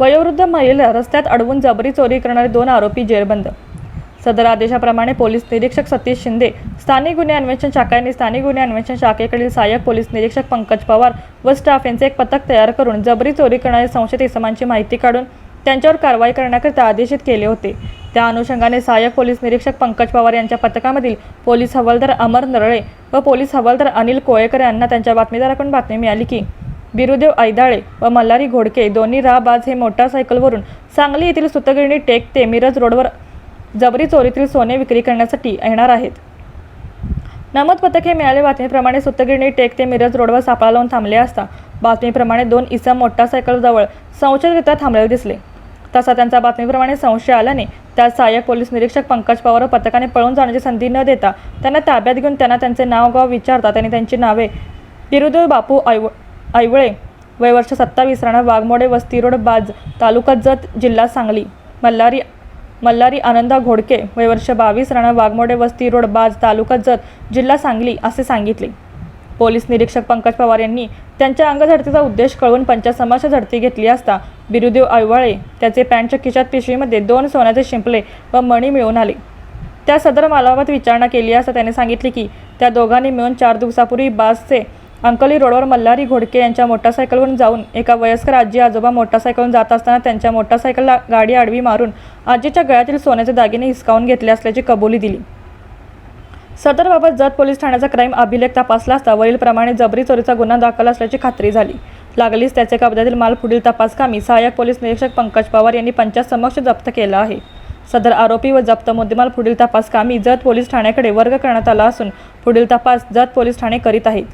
वयोवृद्ध महिला रस्त्यात अडवून जबरी चोरी करणारे दोन आरोपी जेरबंद. सदर आदेशाप्रमाणे पोलीस निरीक्षक सतीश शिंदे स्थानिक गुन्हे अन्वेषण शाखांनी स्थानिक गुन्हे अन्वेषण शाखेकडील सहाय्यक पोलीस निरीक्षक पंकज पवार व स्टाफ यांचे एक पथक तयार करून जबरी चोरी करणारे संशयित इसमांची माहिती काढून त्यांच्यावर कारवाई करण्याकरिता आदेशित केले होते. त्या अनुषंगाने सहाय्यक पोलीस निरीक्षक पंकज पवार यांच्या पथकामधील पोलीस हवालदार अमर नरळे व पोलीस हवालदार अनिल कोळेकर यांना त्यांच्या बातमीदाराकडून बातमी मिळाली की बिरुदेव ऐदाळे व मल्हारी घोडके दोन्ही राहबाज हे मोटारसायकलवरून सांगली येथील सुतगिरणी टेक ते मिरज रोडवर जबरी चोरीतील सोने विक्री करण्यासाठी येणार आहेत. नमद पथक हे मिळाले बातमीप्रमाणे सुतगिरणी टेक ते मिरज रोडवर सापळा लावून थांबले असता बातमीप्रमाणे दोन इसम मोटारसायकलजवळ संशयरित्या थांबलेले दिसले. तसा त्यांचा बातमीप्रमाणे संशय आल्याने त्या सहाय्यक पोलीस निरीक्षक पंकज पवार व पथकाने पळून जाण्याची संधी न देता त्यांना ताब्यात घेऊन त्यांना त्यांचे नाव गाव विचारता त्यांनी त्यांची नावे बिरुदेव बापू ऐव ऐवळे. वय वर्ष सत्तावीस राणा वाघमोडे वस्ती रोड बाज तालुका जत जिल्हा सांगली. मल्हारी मल्हारी आनंदा घोडके वय वर्ष बावीस राणा वाघमोडे वस्ती रोड बाज तालुका जत जिल्हा सांगली असे सांगितले. पोलीस निरीक्षक पंकज पवार यांनी त्यांच्या अंगझडतीचा उद्देश कळवून पंचसमाच्या झडती घेतली असता बिरुदेव आयवाळे त्याचे पॅन्टच्या खिशात पिशवीमध्ये दोन सोन्याचे शिंपले व मणी मिळून आले. त्या सदर मालाबाबत विचारणा केली असता त्याने सांगितले की त्या दोघांनी मिळून चार दिवसापूर्वी बाजचे अंकली रोडवर मल्हारी घोडके यांच्या मोटारसायकलवरून जाऊन एका वयस्कर आजी आजोबा मोटारसायकलवरून जात असताना त्यांच्या मोटारसायकलला गाडी आडवी मारून आजीच्या गळ्यातील सोन्याचे दागिने हिसकावून घेतले असल्याची कबुली दिली. सदरबाबत जत पोलीस ठाण्याचा क्राईम अभिलेख तपासला असता वरीलप्रमाणे जबरी चोरीचा गुन्हा दाखल असल्याची खात्री झाली. लागलीच त्याचे कब्जातील माल पुढील तपासकामी सहाय्यक पोलीस निरीक्षक पंकज पवार यांनी पंचासमक्ष जप्त केला आहे. सदर आरोपी व जप्त मुद्देमाल पुढील तपासकामी जत पोलीस ठाण्याकडे वर्ग करण्यात आला असून पुढील तपास जत पोलीस ठाणे करीत आहेत.